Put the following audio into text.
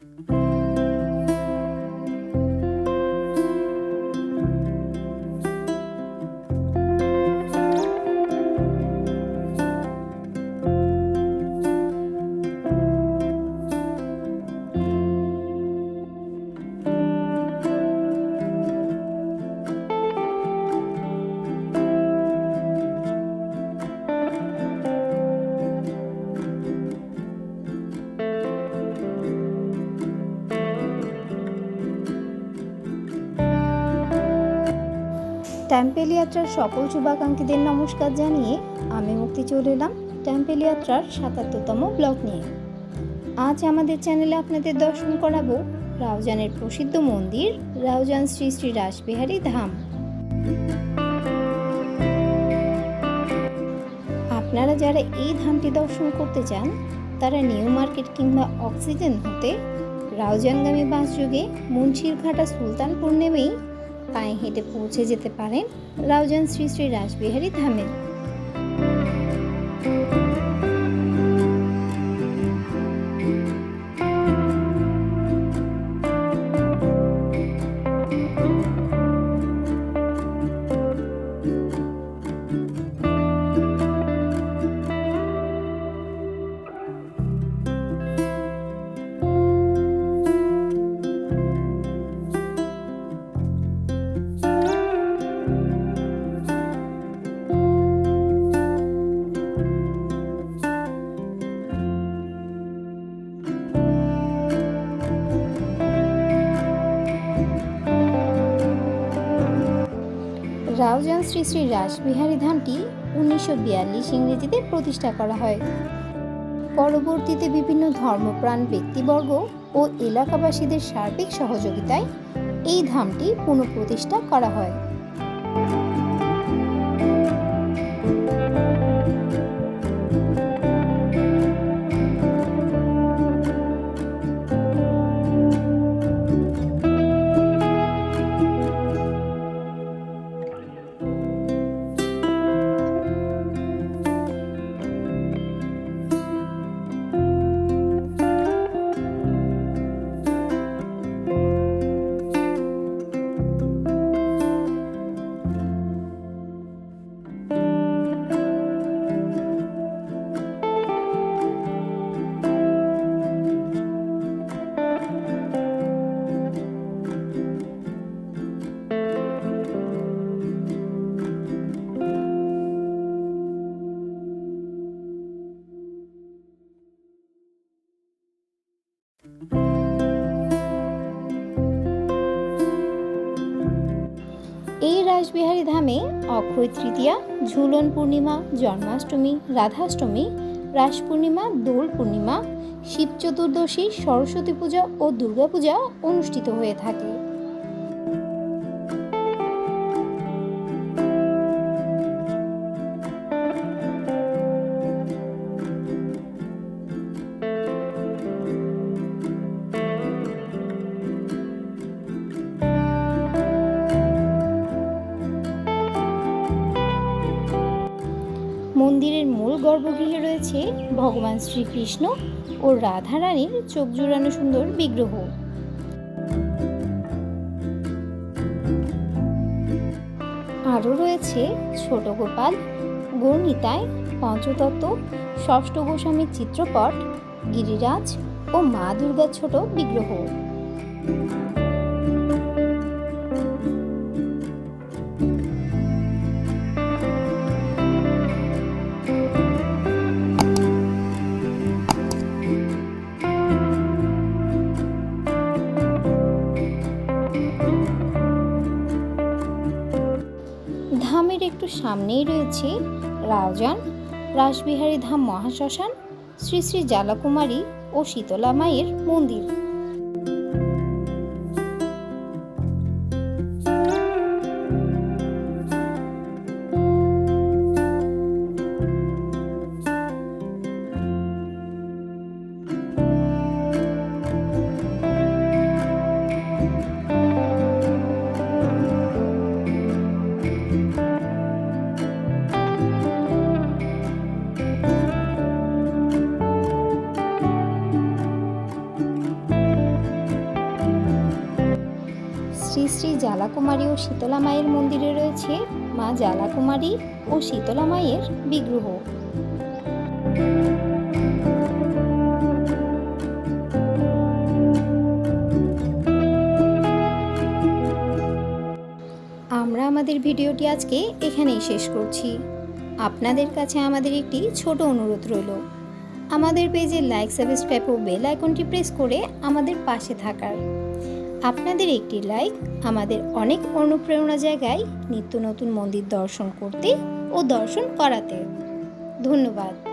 Mm-hmm. Temple যাত্রার সকল শুভাকাঙ্ক্ষীদের নমস্কার জানিয়ে আমি মুক্তি চলে এলাম টেম্পেল যাত্রার সাতাত্তরতম ব্লগ নিয়ে। আজ আমাদের চ্যানেলে আপনাদের দর্শন করাবো রাউজানের প্রসিদ্ধ মন্দির, রাউজান শ্রী শ্রী রাসবিহারী ধাম। আপনারা যারা এই ধামটি দর্শন করতে চান, তারা নিউ মার্কেট কিংবা অক্সিজেন হতে রাউজানগামী বাস যোগে মুন্সিরঘাটা সুলতানপুর নেমেই পায়ে হেঁটে পৌঁছে যেতে পারেন রাউজান শ্রী শ্রী রাসবিহারী ধামে। রাউজান শ্রী শ্রী রাসবিহারী ধামটি উনিশশো বিয়াল্লিশ ইংরেজিতে প্রতিষ্ঠা করা হয়। পরবর্তীতে বিভিন্ন ধর্মপ্রাণ ব্যক্তিবর্গ ও এলাকাবাসীদের সার্বিক সহযোগিতায় এই ধামটি পুনঃপ্রতিষ্ঠা করা হয়। রাসবিহারী ধামে অক্ষয় তৃতীয়া, ঝুলন পূর্ণিমা, জন্মাষ্টমী, রাধাষ্টমী, রাস পূর্ণিমা, দোল পূর্ণিমা, শিব চতুর্দশী, সরস্বতী পূজা ও দুর্গাপূজা অনুষ্ঠিত হয়ে থাকে। মন্দিরের মূল গর্ভগৃহে রয়েছে ভগবান শ্রীকৃষ্ণ ও রাধারানীর চোখ জুড়ানো সুন্দর বিগ্রহ। আরও রয়েছে ছোট গোপাল গৌরনীতায় পঞ্চতত্ত্ব, ষষ্ঠ গোস্বামীর চিত্রপট, গিরিরাজ ও মা দুর্গার ছোট বিগ্রহ। সামনেই রয়েছে রাউজান রাসবিহারী ধাম মহাশ্মশান শ্রী শ্রী জ্বালাকুমারী ও শীতলা মায়ের মন্দির। শ্রী জ্বালাকুমারী ও শীতলা মায়ের মন্দিরে রয়েছে। মা জ্বালাকুমারী ও শীতলা মায়ের বিগ্রহ। আমরা আমাদের ভিডিওটি আজকে এখানেই শেষ করছি। আপনাদের কাছে আমাদের একটি ছোট অনুরোধ রইল। আমাদের পেজে লাইক, সাবস্ক্রাইব ও বেল আইকনটি প্রেস করে আমাদের পাশে থাকার। আপনাদের একটি লাইক আমাদের অনেক অনুপ্রেরণা জায়গায় নিত্য নতুন মন্দির দর্শন করতে ও দর্শন করাতে। ধন্যবাদ।